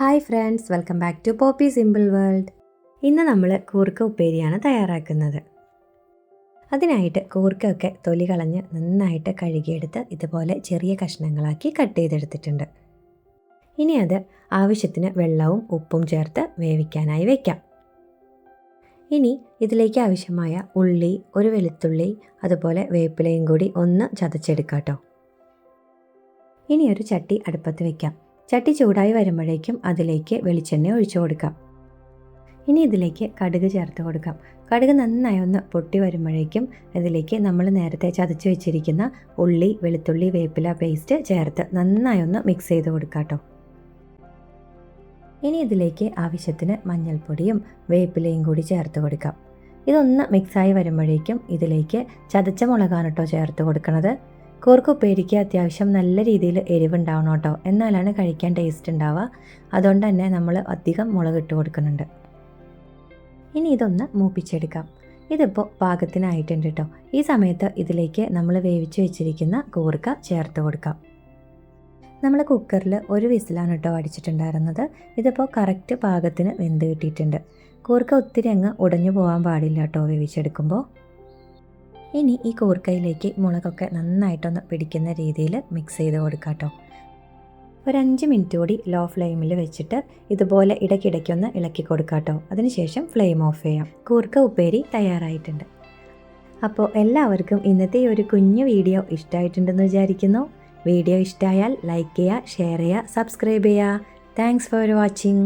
Hi friends welcome back to Poppy simple world ഇന്ന് നമ്മൾ കൂർക്ക ഉപ്പേരിയാണ് തയ്യാറാക്കുന്നത്. അതിനായിട്ട് കൂർക്കയൊക്കെ തൊലി കളഞ്ഞ് നന്നായിട്ട് കഴുകിയെടുത്ത് ഇതുപോലെ ചെറിയ കഷ്ണങ്ങളാക്കി കട്ട് ചെയ്തെടുത്തിട്ടുണ്ട്. ഇനി അത് ആവശ്യത്തിന് വെള്ളവും ഉപ്പും ചേർത്ത് വേവിക്കാനായി വയ്ക്കാം ഇനി ഇതിലേക്ക് ആവശ്യമായ ഉള്ളി ഒരു വെളുത്തുള്ളി അതുപോലെ വേപ്പിലയും കൂടി ഒന്ന് ചതച്ചെടുക്കാം കേട്ടോ ഇനി ഒരു ചട്ടി അടുപ്പത്ത് വെക്കാം. ചട്ടി ചൂടായി വരുമ്പോഴേക്കും അതിലേക്ക് വെളിച്ചെണ്ണ ഒഴിച്ചു കൊടുക്കാം. ഇനി ഇതിലേക്ക് കടുക് ചേർത്ത് കൊടുക്കാം. കടുക് നന്നായി ഒന്ന് പൊട്ടി വരുമ്പോഴേക്കും ഇതിലേക്ക് നമ്മൾ നേരത്തെ ചതച്ച് വെച്ചിരിക്കുന്ന ഉള്ളി വെളുത്തുള്ളി വേപ്പില പേസ്റ്റ് ചേർത്ത് നന്നായി ഒന്ന് മിക്സ് ചെയ്ത് കൊടുക്കാം കേട്ടോ ഇനി ഇതിലേക്ക് ആവശ്യത്തിന് മഞ്ഞൾപ്പൊടിയും വേപ്പിലയും കൂടി ചേർത്ത് കൊടുക്കാം. ഇതൊന്ന് മിക്സായി വരുമ്പോഴേക്കും ഇതിലേക്ക് ചതച്ച മുളകാണ് കേട്ടോ ചേർത്ത് കൊടുക്കുന്നത് കൂർക്ക് ഉപ്പേരിക്ക് അത്യാവശ്യം നല്ല രീതിയിൽ എരിവുണ്ടാവണം കേട്ടോ. എന്നാലാണ് കഴിക്കാൻ ടേസ്റ്റ് ഉണ്ടാവുക. അതുകൊണ്ട് തന്നെ നമ്മൾ അധികം മുളക് ഇട്ട് കൊടുക്കുന്നുണ്ട്. ഇനി ഇതൊന്ന് മൂപ്പിച്ചെടുക്കാം. ഇതിപ്പോൾ പാകത്തിനായിട്ടുണ്ട് കേട്ടോ. ഈ സമയത്ത് ഇതിലേക്ക് നമ്മൾ വേവിച്ച് വെച്ചിരിക്കുന്ന കൂർക്ക ചേർത്ത് കൊടുക്കാം. നമ്മൾ കുക്കറിൽ ഒരു വിസിലാണ് കേട്ടോ അടിച്ചിട്ടുണ്ടായിരുന്നത്. ഇതിപ്പോൾ കറക്റ്റ് പാകത്തിന് വെന്ത് കിട്ടിയിട്ടുണ്ട്. കൂർക്ക ഒത്തിരി അങ്ങ് ഉടഞ്ഞു പോകാൻ പാടില്ല കേട്ടോ വേവിച്ചെടുക്കുമ്പോൾ. ഇനി ഈ കൂർക്കയിലേക്ക് മുളകൊക്കെ നന്നായിട്ടൊന്ന് പിടിക്കുന്ന രീതിയിൽ മിക്സ് ചെയ്ത് കൊടുക്കാം കേട്ടോ ഒരു അഞ്ച് മിനിറ്റ് കൂടി ലോ ഫ്ലെയിമിൽ വെച്ചിട്ട് ഇതുപോലെ ഇടയ്ക്കിടയ്ക്കൊന്ന് ഇളക്കി കൊടുക്കാം കേട്ടോ അതിനുശേഷം ഫ്ലെയിം ഓഫ് ചെയ്യാം. കൂർക്ക ഉപ്പേരി തയ്യാറായിട്ടുണ്ട്. അപ്പോൾ എല്ലാവർക്കും ഇന്നത്തെ ഒരു കുഞ്ഞു വീഡിയോ ഇഷ്ടമായിട്ടുണ്ടെന്ന് വിചാരിക്കുന്നു. വീഡിയോ ഇഷ്ടമായാൽ ലൈക്ക് ചെയ്യുക ഷെയർ ചെയ്യുക സബ്സ്ക്രൈബ് ചെയ്യുക. Thanks for watching